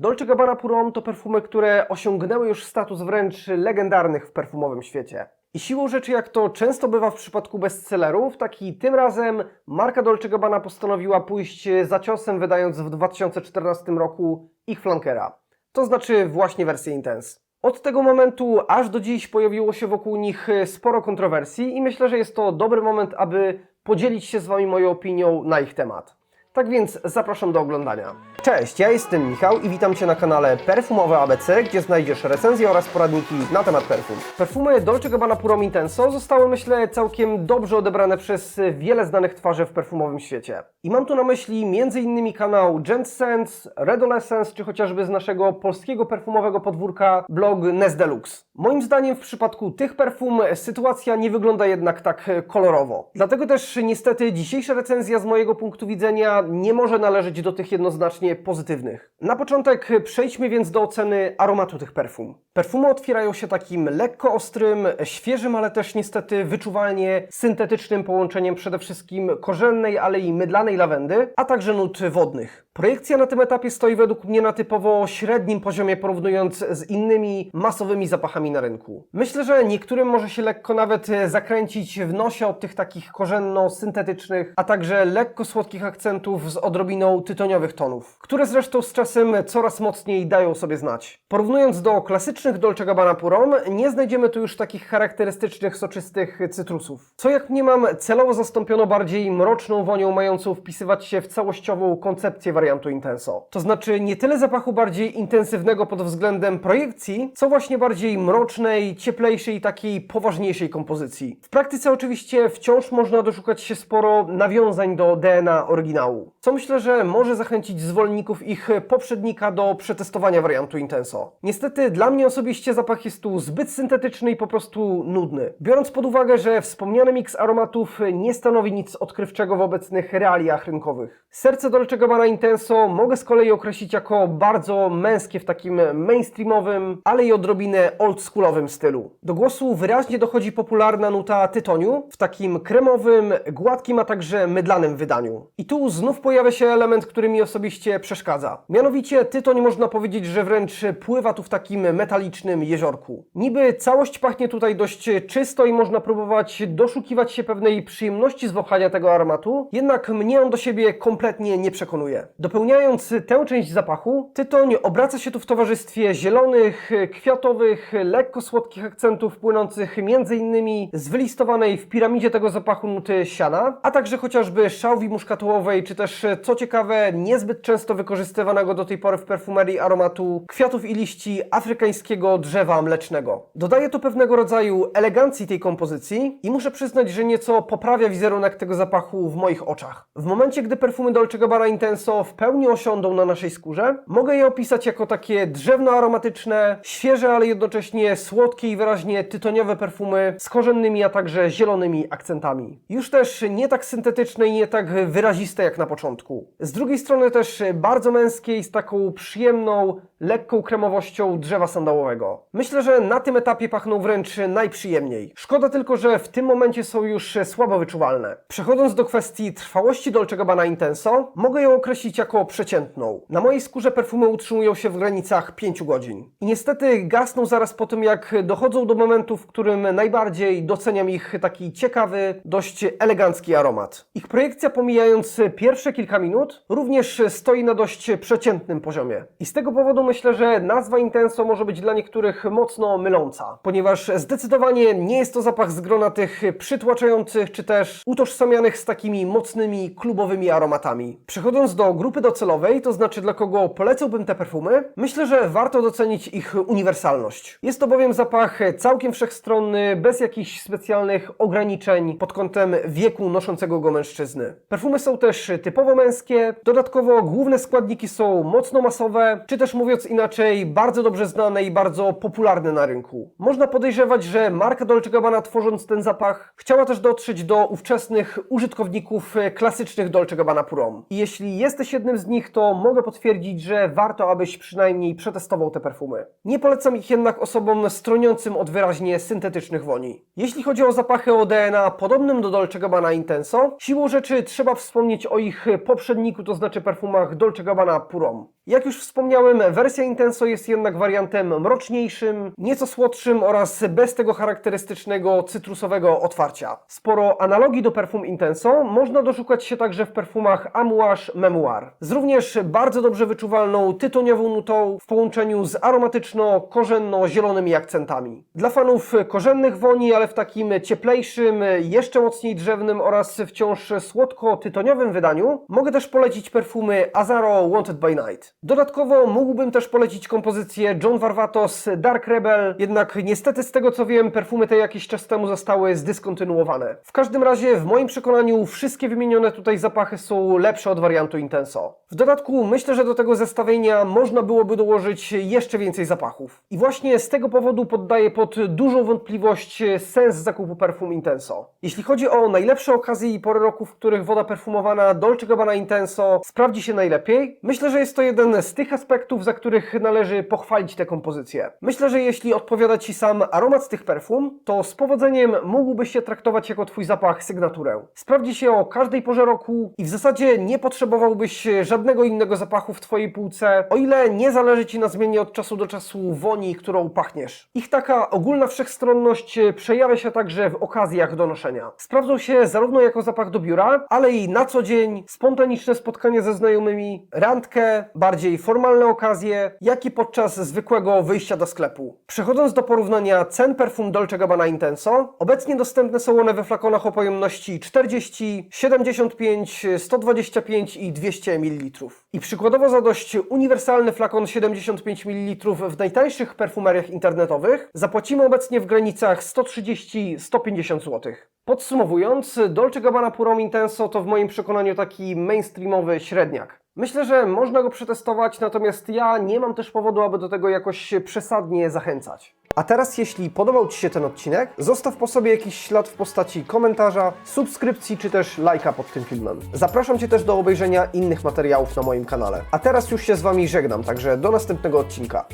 Dolce Gabbana Purą to perfumy, które osiągnęły już status wręcz legendarnych w perfumowym świecie. I siłą rzeczy, jak to często bywa w przypadku bestsellerów, tak i tym razem marka Dolce Gabbana postanowiła pójść za ciosem, wydając w 2014 roku ich flankera. To znaczy właśnie wersję Intense. Od tego momentu aż do dziś pojawiło się wokół nich sporo kontrowersji i myślę, że jest to dobry moment, aby podzielić się z Wami moją opinią na ich temat. Tak więc zapraszam do oglądania. Cześć, ja jestem Michał i witam Cię na kanale Perfumowe ABC, gdzie znajdziesz recenzje oraz poradniki na temat perfum. Perfumy Dolce Gabbana Puro Intenso zostały, myślę, całkiem dobrze odebrane przez wiele znanych twarzy w perfumowym świecie. I mam tu na myśli m.in. kanał Gent Sense, Redolescence, czy chociażby z naszego polskiego perfumowego podwórka blog Nes Deluxe. Moim zdaniem w przypadku tych perfum sytuacja nie wygląda jednak tak kolorowo. Dlatego też niestety dzisiejsza recenzja z mojego punktu widzenia nie może należeć do tych jednoznacznie pozytywnych. Na początek przejdźmy więc do oceny aromatu tych perfum. Perfumy otwierają się takim lekko ostrym, świeżym, ale też niestety wyczuwalnie syntetycznym połączeniem przede wszystkim korzennej, ale i mydlanej lawendy, a także nut wodnych. Projekcja na tym etapie stoi według mnie na typowo średnim poziomie porównując z innymi masowymi zapachami na rynku. Myślę, że niektórym może się lekko nawet zakręcić w nosie od tych takich korzenno-syntetycznych, a także lekko słodkich akcentów z odrobiną tytoniowych tonów, które zresztą z czasem coraz mocniej dają sobie znać. Porównując do klasycznych Dolce Gabbana Purom, nie znajdziemy tu już takich charakterystycznych, soczystych cytrusów. Co jak mniemam, celowo zastąpiono bardziej mroczną wonią mającą wpisywać się w całościową koncepcję wariantu Intenso. To znaczy nie tyle zapachu bardziej intensywnego pod względem projekcji, co właśnie bardziej mrocznej, cieplejszej i takiej poważniejszej kompozycji. W praktyce oczywiście wciąż można doszukać się sporo nawiązań do DNA oryginału, co myślę, że może zachęcić zwolenników ich poprzednika do przetestowania wariantu Intenso. Niestety dla mnie osobiście zapach jest tu zbyt syntetyczny i po prostu nudny. Biorąc pod uwagę, że wspomniany miks aromatów nie stanowi nic odkrywczego w obecnych realiach rynkowych. Serce Dolce Gabbana Intenso mogę z kolei określić jako bardzo męskie w takim mainstreamowym, ale i odrobinę oldschoolowym stylu. Do głosu wyraźnie dochodzi popularna nuta tytoniu w takim kremowym, gładkim, a także mydlanym wydaniu. I tu znów pojawia się element, który mi osobiście przeszkadza. Mianowicie tytoń można powiedzieć, że wręcz pływa tu w takim metalicznym jeziorku. Niby całość pachnie tutaj dość czysto i można próbować doszukiwać się pewnej przyjemności z wąchania tego aromatu, jednak mnie on do siebie kompletnie nie przekonuje. Dopełniając tę część zapachu, tytoń obraca się tu w towarzystwie zielonych, kwiatowych, lekko słodkich akcentów płynących m.in. z wylistowanej w piramidzie tego zapachu nuty siana, a także chociażby szałwi muszkatułowej, czy też co ciekawe, niezbyt często wykorzystywanego do tej pory w perfumerii aromatu kwiatów i liści afrykańskiego drzewa mlecznego. Dodaje to pewnego rodzaju elegancji tej kompozycji i muszę przyznać, że nieco poprawia wizerunek tego zapachu w moich oczach. W momencie, gdy perfumy Dolce Gabbana Intenso w pełni osiądą na naszej skórze, mogę je opisać jako takie drzewno-aromatyczne, świeże, ale jednocześnie słodkie i wyraźnie tytoniowe perfumy z korzennymi, a także zielonymi akcentami. Już też nie tak syntetyczne i nie tak wyraziste jak na początku. Z drugiej strony też bardzo męskie i z taką przyjemną, lekką kremowością drzewa sandałowego. Myślę, że na tym etapie pachną wręcz najprzyjemniej. Szkoda tylko, że w tym momencie są już słabo wyczuwalne. Przechodząc do kwestii trwałości Dolce Gabbana Intenso, mogę ją określić jako przeciętną. Na mojej skórze perfumy utrzymują się w granicach 5 godzin. I niestety gasną zaraz po tym, jak dochodzą do momentu, w którym najbardziej doceniam ich taki ciekawy, dość elegancki aromat. Ich projekcja pomijając pierwsze kilka minut, również stoi na dość przeciętnym poziomie. I z tego powodu myślę, że nazwa Intenso może być dla niektórych mocno myląca, ponieważ zdecydowanie nie jest to zapach z grona tych przytłaczających, czy też utożsamianych z takimi mocnymi, klubowymi aromatami. Przechodząc do grupy docelowej, to znaczy dla kogo polecałbym te perfumy, myślę, że warto docenić ich uniwersalność. Jest to bowiem zapach całkiem wszechstronny, bez jakichś specjalnych ograniczeń pod kątem wieku noszącego go mężczyzny. Perfumy są też typowo męskie, dodatkowo główne składniki są mocno masowe, czy też mówiąc inaczej, bardzo dobrze znane i bardzo popularne na rynku. Można podejrzewać, że marka Dolce Gabbana tworząc ten zapach chciała też dotrzeć do ówczesnych użytkowników klasycznych Dolce Gabbana Purom. I jeśli jesteś jednym z nich, to mogę potwierdzić, że warto, abyś przynajmniej przetestował te perfumy. Nie polecam ich jednak osobom stroniącym od wyraźnie syntetycznych woni. Jeśli chodzi o zapachy o DNA podobnym do Dolce Gabbana Intenso, siłą rzeczy trzeba wspomnieć o ich poprzedniku, to znaczy perfumach Dolce Gabbana Purom. Jak już wspomniałem, wersja Intenso jest jednak wariantem mroczniejszym, nieco słodszym oraz bez tego charakterystycznego cytrusowego otwarcia. Sporo analogii do perfum Intenso można doszukać się także w perfumach Amouage Memoir. Z również bardzo dobrze wyczuwalną tytoniową nutą w połączeniu z aromatyczno-korzenno-zielonymi akcentami. Dla fanów korzennych woni, ale w takim cieplejszym, jeszcze mocniej drzewnym oraz wciąż słodko-tytoniowym wydaniu, mogę też polecić perfumy Azaro Wanted by Night. Dodatkowo mógłbym też polecić kompozycję John Varvatos Dark Rebel, jednak niestety z tego co wiem, perfumy te jakiś czas temu zostały zdyskontynuowane. W każdym razie, w moim przekonaniu, wszystkie wymienione tutaj zapachy są lepsze od wariantu Intenso. W dodatku myślę, że do tego zestawienia można byłoby dołożyć jeszcze więcej zapachów. I właśnie z tego powodu poddaję pod dużą wątpliwość sens zakupu perfum Intenso. Jeśli chodzi o najlepsze okazje i pory roku, w których woda perfumowana Dolce Gabbana Intenso sprawdzi się najlepiej, myślę, że jest to jeden z tych aspektów, za których należy pochwalić tę kompozycję. Myślę, że jeśli odpowiada Ci sam aromat z tych perfum, to z powodzeniem mógłbyś się traktować jako Twój zapach sygnaturę. Sprawdzi się o każdej porze roku i w zasadzie nie potrzebowałbyś żadnego innego zapachu w Twojej półce, o ile nie zależy Ci na zmianie od czasu do czasu woni, którą pachniesz. Ich taka ogólna wszechstronność przejawia się także w okazjach do noszenia. Sprawdzą się zarówno jako zapach do biura, ale i na co dzień, spontaniczne spotkanie ze znajomymi, randkę, bardziej formalne okazje, jak i podczas zwykłego wyjścia do sklepu. Przechodząc do porównania cen perfum Dolce Gabbana Intenso, obecnie dostępne są one we flakonach o pojemności 40, 75, 125 i 200 ml. I przykładowo za dość uniwersalny flakon 75 ml w najtańszych perfumeriach internetowych zapłacimy obecnie w granicach 130-150 zł. Podsumowując, Dolce Gabbana Puro Intenso to w moim przekonaniu taki mainstreamowy średniak. Myślę, że można go przetestować, natomiast ja nie mam też powodu, aby do tego jakoś przesadnie zachęcać. A teraz, jeśli podobał Ci się ten odcinek, zostaw po sobie jakiś ślad w postaci komentarza, subskrypcji czy też lajka pod tym filmem. Zapraszam Cię też do obejrzenia innych materiałów na moim kanale. A teraz już się z Wami żegnam, także do następnego odcinka.